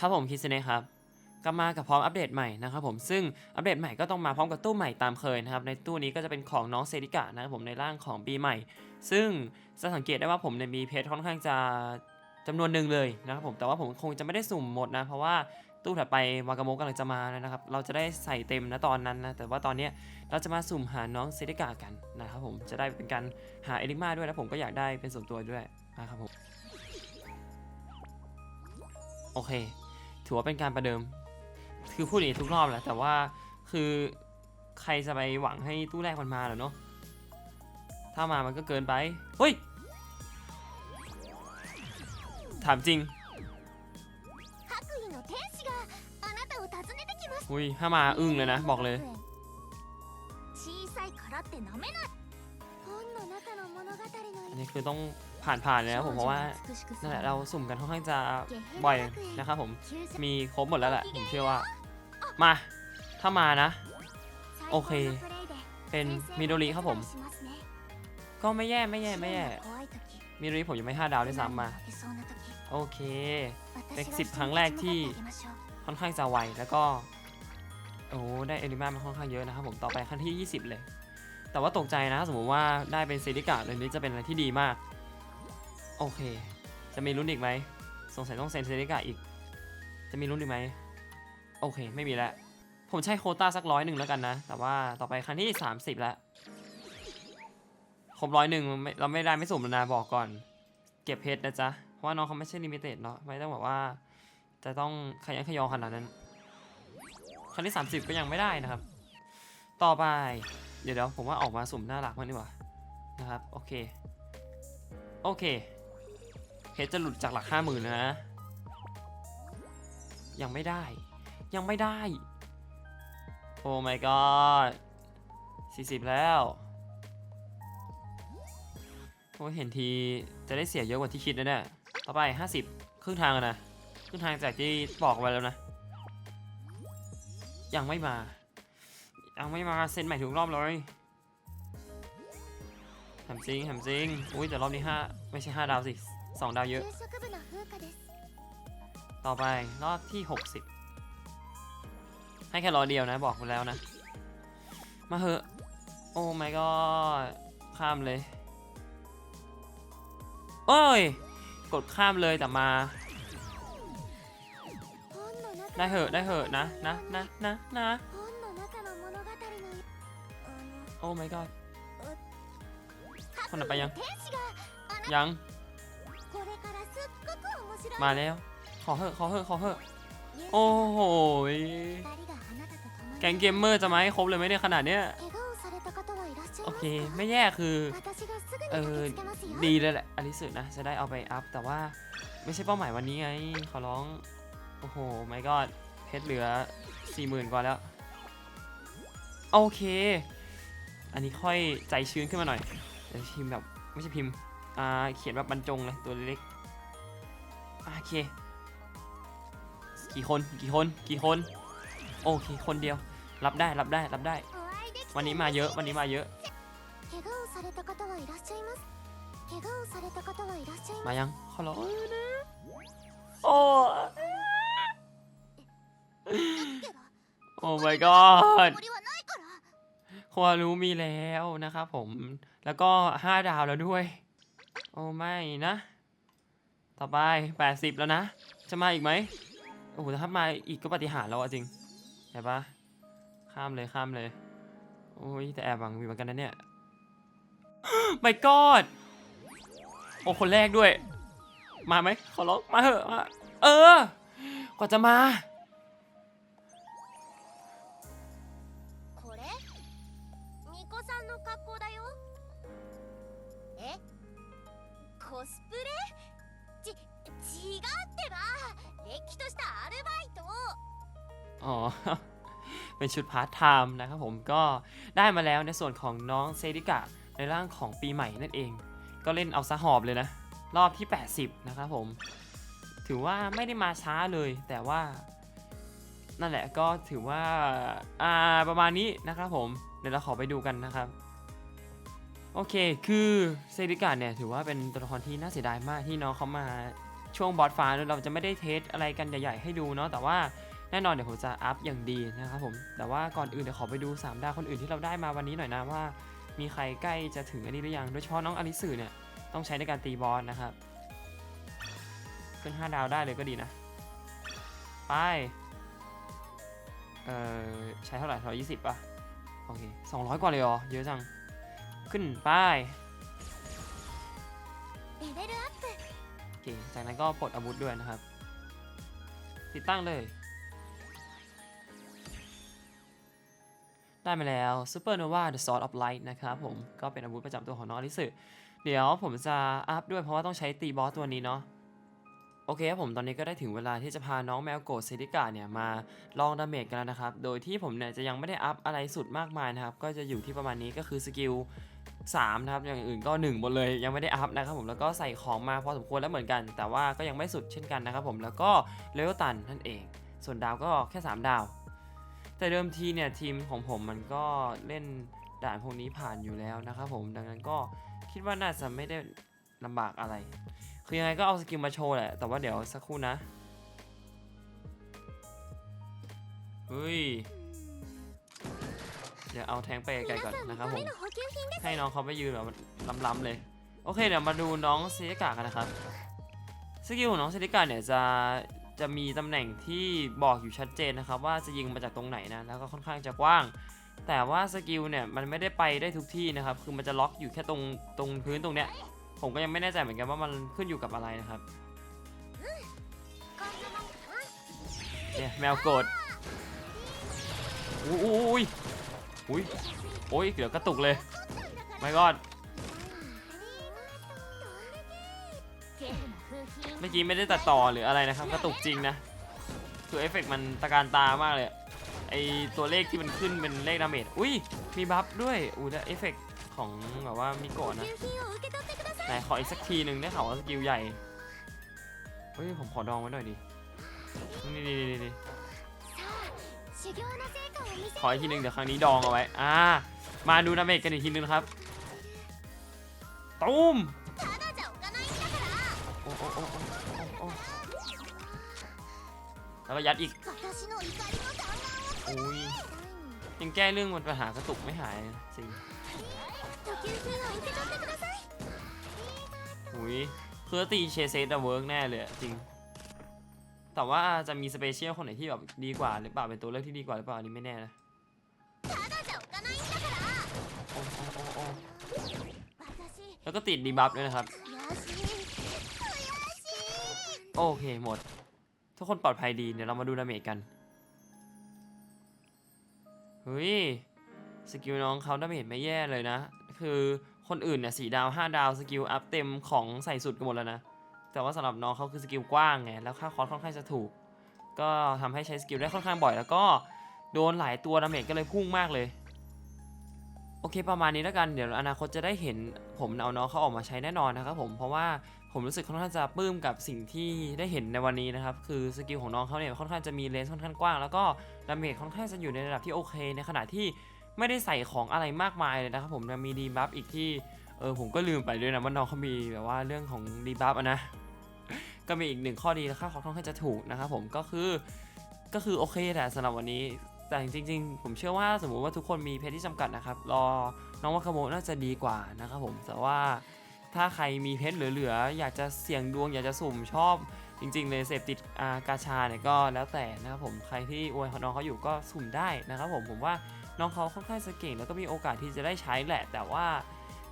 ครับผมคิดเซเนะครับกลับมากับพร้อมอัปเดตใหม่นะครับผมซึ่งอัปเดตใหม่ก็ต้องมาพร้อมกับตู้ใหม่ตามเคยนะครับในตู้นี้ก็จะเป็นของน้องเซริกะนะครับผมในร่างของปีใหม่ ซึ่งจะสังเกตได้ว่าผมเนี่ยมีเพชรค่อนข้างจะจำนวนหนึ่งเลยนะครับผมแต่ว่าผมคงจะไม่ได้สุ่มหมดนะ เพราะว่าตู้ถัดไปวากาโมกำลังจะมาแล้วนะครับ เราจะได้ใส่เต็มนะตอนนั้นนะ แต่ว่าตอนนี้เราจะมาสุ่มหาน้องเซริกะกันนะครับผมจะได้เป็นการหาเอลิมาด้วยแล้วผมก็อยากได้เป็นส่วนตัวด้วยนะครับผม โอเค ถือว่าเป็นการประเดิม คือพูดอย่างนี้ทุกรอบแหละแต่ว่าคือใครจะไปหวังให้ตู้แรกมันมาหรอเนาะถ้ามามันก็เกินไปเฮ้ยถามจริงอุ้ยถ้ามาอึ้งเลยนะ บอกเลยอันนี้คือต้อง ผ่านๆเลยนะผมเพราะว่านั่นแหละเราสุ่มกันค่อนข้างจะบ่อยนะครับผมมีครบหมดแล้วแหละผมเชื่อว่ามาถ้ามานะ โอเค เป็นมิโดริครับผม ก็ไม่แย่ไม่แย่ไม่แย่มิโดริผมยังไม่ห้าดาวด้วยซ้ำมา โอเคเป็นสิบครั้งแรกที่ค่อนข้างจะไวแล้วก็โอ้ได้เอลิมามาค่อนข้างเยอะนะครับผมต่อไปขั้นที่ 20 เลย แต่ว่าตกใจนะ สมมติว่าได้เป็นเซริกาเลยนี้จะเป็นอะไรที่ดีมาก โอเค จะมีลุ้นอีกไหมสงสัยต้องเซ็นเซริกะอีก จะมีลุ้นอีกไหมโอเค ไม่มีแล้ว ผมใช้โคต้าสักร้อยหนึ่งแล้วกันนะ แต่ว่าต่อไปขั้นที่ 30 แล้ว ครบร้อยหนึ่งเราไม่ได้ไม่สุ่มนะบอกก่อน เก็บเพชรนะจ๊ะ เพราะว่าน้องเขาไม่ใช่ลิมิเต็ดเนาะ ไม่ต้องแบบว่า จะต้องขยันขยอขนาดนั้น ครั้งที่ 30 ก็ยังไม่ได้นะครับ ต่อไป เดี๋ยวเดี๋ยวผมว่าออกมาสุ่มหน้าหลักมันดีกว่า นะครับ โอเค โอเค เพชรจะหลุดจากหลักห้าหมื่นนะ ยังไม่ได้ ยังไม่ได้ โอ้ my god 40 แล้วโอ้เห็นทีจะได้เสียเยอะกว่าที่คิดนะเนี่ยต่อไป 50 ครึ่งทางนะ ครึ่งทางจากที่บอกไว้แล้วนะ ยังไม่มา ยังไม่มาเซ็นใหม่ทุกรอบเลยทำจริงทำจริง อุ้ยแต่รอบนี้ห้าไม่ใช่ห้าดาวสิ สองดาวเยอะ ต่อไปรอบที่ 60 ให้แค่รอเดียวนะบอกไปแล้วนะ มาเหอะ โอ้ไม่ก็ข้ามเลย โอ้ย กดข้ามเลยแต่มา ได้เหอะได้เหอะนะนะนะนะนะโอ้ไม่ก็คนไหนไปยัง ยัง มาแล้ว ขอเหอะขอเหอะขอเหอะโอ้โหแกงเกมเมอร์จะมาให้ครบเลยไม่ได้ขนาดเนี้ยโอเค ไม่แย่คือ เออ ดีเลยแหละอลิสุนะ จะได้เอาไปอัพ แต่ว่าไม่ใช่เป้าหมายวันนี้ไง ขอร้อง โอ้โห ไม่ก็เพชรเหลือหมื่นกว่าแล้ว โอเค อันนี้ค่อยใจชื้นขึ้นมาหน่อยเดี๋ยวพิมพ์แบบ ไม่ใช่พิมพ์ อ่า เขียนแบบบรรจงเลย ตัวเล็ก โอเค กี่คนกี่คนกี่คน โอเคคนเดียว รับได้รับได้รับได้ วันนี้มาเยอะวันนี้มาเยอะ มายังขอร้องโอ้โอ้ my god ความรู้มีแล้วนะครับผม แล้วก็ 5 ดาวแล้วด้วย โอ้ไม่นะ ต่อไป 80 แล้วนะ จะมาอีกไหม โอ้โหถ้ามาอีกก็ปฏิหารย์แล้วอะจริงเห็นปะข้ามเลยข้ามเลย โอ้ยแต่แอบหวังมีเหมือนกันนะเนี่ย my god โอ้คนแรกด้วย มาไหมขอร้องมาเถอะมาเออ กว่าจะมา これ巫女さんの格好だよえコスプレ อ๋อ เป็นชุดพาร์ทไทม์นะครับผมก็ได้มาแล้วในส่วนของน้องเซริกะในร่างของปีใหม่นั่นเอง ก็เล่นเอาซะหอบเลยนะ รอบที่ 80 นะครับผม ถือว่าไม่ได้มาช้าเลยแต่ว่า นั่นแหละก็ถือว่าอ่าประมาณนี้นะครับผม เดี๋ยวเราขอไปดูกันนะครับโอเค คือเซริกะเนี่ยถือว่าเป็นตัวละครที่น่าเสียดายมากที่น้องเขามาช่วงบอสฟ้าเราจะไม่ได้เทสอะไรกันใหญ่ๆให้ดูเนาะ แต่ว่า แน่นอนเดี๋ยวผมจะอัพอย่างดีนะครับผมแต่ว่าก่อนอื่นเดี๋ยวขอไปดู3ดาวคนอื่นที่เราได้มาวันนี้หน่อยนะว่า มีใครใกล้จะถึงอันนี้หรือยังโดยเฉพาะน้องอลิสือเนี่ยต้องใช้ในการตีบอสนะครับขึ้น 5 ดาวได้เลยก็ดีนะไปเออใช้เท่าไหร่ร้อยยี่สิบป่ะโอเคสองร้อยกว่าเลยเหรอเยอะจังขึ้นไปโอเคจากนั้นก็ปลดอาวุธด้วยนะครับ ติดตั้งเลย ได้มาแล้ว Supernova The Sword of Light นะครับผมก็เป็นอาวุธประจำตัวของน้องอลิสึเดี๋ยวผมจะอัพด้วยเพราะว่าต้องใช้ตีบอสตัวนี้เนาะโอเคครับผมตอนนี้ก็ได้ถึงเวลาที่จะพาน้องแมวโกดเซติกาเนี่ยมาลองดาเมจกันแล้วนะครับ โดยที่ผมเนี่ยจะยังไม่ได้อัพอะไรสุดมากมายนะครับ ก็จะอยู่ที่ประมาณนี้ก็คือสกิล3นะครับ อย่างอื่นก็1หมดเลยยังไม่ได้อัพนะครับผมแล้วก็ใส่ของมาพอสมควรแล้วเหมือนกัน แต่ว่าก็ยังไม่สุดเช่นกันนะครับผมแล้วก็เลเวลตันนั่นเอง ส่วนดาวก็แค่ 3 ดาว แต่เดิมทีเนี่ยทีมของผมมันก็เล่นด่านพวกนี้ผ่านอยู่แล้วนะครับผมดังนั้นก็คิดว่าน่าจะไม่ได้ลำบากอะไร คือยังไงก็เอาสกิลมาโชว์แหละ แต่ว่าเดี๋ยวสักครู่นะ เฮ้ย เดี๋ยวเอาแทงไปไกลก่อนนะครับผม ให้น้องเขาไปยืนแบบล้ำๆเลย โอเคเดี๋ยวมาดูน้องเซริกากันนะครับ สกิลของน้องเซริกาเนี่ยจะ จะมีตำแหน่งที่บอกอยู่ชัดเจนนะครับว่าจะยิงมาจากตรงไหนนะแล้วก็ค่อนข้างจะกว้าง แต่ว่าสกิลเนี่ยมันไม่ได้ไปได้ทุกที่นะครับคือมันจะล็อกอยู่แค่ตรงตรงพื้นตรงเนี้ยผมก็ยังไม่แน่ใจเหมือนกันว่ามันขึ้นอยู่กับอะไรนะครับเนี่ยแมวโกรธอุ้ยอุ้ยอุ้ยโอ้ยเดี๋ยวกระตุกเลยไม่กอด เมื่อกี้ไม่ได้ตัดต่อหรืออะไรนะครับกระตุกจริงนะคือเอฟเฟกมันตะการตามากเลยไอตัวเลขที่มันขึ้นเป็นเลขดาเมจอุ้ยมีบัฟด้วยอู้แเอฟเฟกของแบบว่ามิโกะนะไหนขออีกสักทีหนึ่งได้ข่าวว่าสกิลใหญ่เฮ้ยผมขอดองไว้หน่อยดินี่นี่นี่นี่ขออีกทีหนึ่งเดี๋ยวครั้งนี้ดองเอาไว้อ่ามาดูดาเมจกันอีกทีนึงครับตูม แล้วก็ยัดอีกอยยังแก้เรื่องมันปัญหากระตุกไม่หายจริงอุ้ยคือตีเชเซตเวิร์กแน่เลยจริง แต่ว่าจะมีสเปเชียลคนไหนที่แบบดีกว่าหรือเปล่าเป็นตัวเลือกที่ดีกว่าหรือเปล่าอันนี้ไม่แน่นะแล้วก็ติดดีบัฟด้วยนะครับ โอเคหมด คนปลอดภัยดี เดี๋ยวเรามาดูดาเมจกัน เฮ้ย สกิลน้องเขาดาเมจไม่แย่เลยนะ คือคนอื่นเนี่ยสี่ดาวห้าดาวสกิลอัพเต็มของใส่สุดกันหมดแล้วนะ แต่ว่าสำหรับน้องเขาคือสกิลกว้างไง แล้วค่าคอสค่อนข้างจะถูก ก็ทำให้ใช้สกิลได้ค่อนข้างบ่อย แล้วก็โดนหลายตัวดาเมจก็เลยพุ่งมากเลย โอเคประมาณนี้แล้วกัน เดี๋ยวอนาคตจะได้เห็นผมเอาน้องเขาออกมาใช้แน่นอนนะครับผม เพราะว่า ผมรู้สึกค่อนข้างจะปลื้มกับสิ่งที่ได้เห็นในวันนี้นะครับ คือสกิลของน้องเขาเนี่ยค่อนข้างจะมีเลนส์ค่อนข้างกว้าง แล้วก็ดาเมจค่อนข้างจะอยู่ในระดับที่โอเค ในขณะที่ไม่ได้ใส่ของอะไรมากมายเลยนะครับผมยังมีดีบัฟอีกที่เออผมก็ลืมไปด้วยนะว่าน้องเขามีแบบว่าเรื่องของดีบัฟอะนะก็มีอีกหนึ่งข้อดีและค่าเขาค่อนข้างจะถูกนะครับผมก็คือก็คือโอเคแหละสำหรับวันนี้แต่จริงๆ ผมเชื่อว่าสมมุติว่าทุกคนมีเพชรที่จำกัดนะครับ รอน้องวาคาโมน่าจะดีกว่านะครับผมแต่ว่า ถ้าใครมีเพชรเหลือๆอยากจะเสี่ยงดวงอยากจะสุ่มชอบ จริง ๆ เลยเสพติดอากาชาเนี่ยก็แล้วแต่นะครับผมใครที่อวยน้องเขาอยู่ก็สุ่มได้นะครับผมผมว่าน้องเขาค่อนข้างจะเก่งแล้วก็มีโอกาสที่จะได้ใช้แหละ แต่ว่า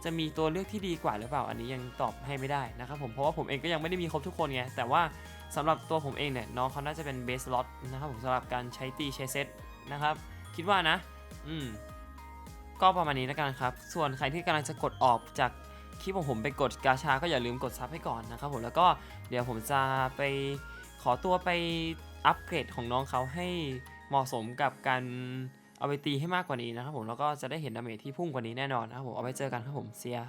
จะมีตัวเลือกที่ดีกว่าหรือเปล่าอันนี้ยังตอบให้ไม่ได้นะครับผมเพราะว่าผมเองก็ยังไม่ได้มีครบทุกคนไงแต่ว่าสำหรับตัวผมเองเนี่ยน้องเขาน่าจะเป็นเบสล็อตนะครับผมสำหรับการใช้ตีใช้เซตนะครับคิดว่านะ อืมก็ประมาณนี้แล้วกันครับ ส่วนใครที่กำลังจะกดออกจาก คลิปของผมไปกดกาชาก็อย่าลืมกดซับให้ก่อนนะครับผมแล้วก็เดี๋ยวผมจะไปขอตัวไปอัปเกรดของน้องเขาให้เหมาะสมกับการเอาไปตีให้มากกว่านี้นะครับผมแล้วก็จะได้เห็นดาเมจที่พุ่งกว่านี้แน่นอนนะครับผมเอาไปเจอกันครับผมเซีย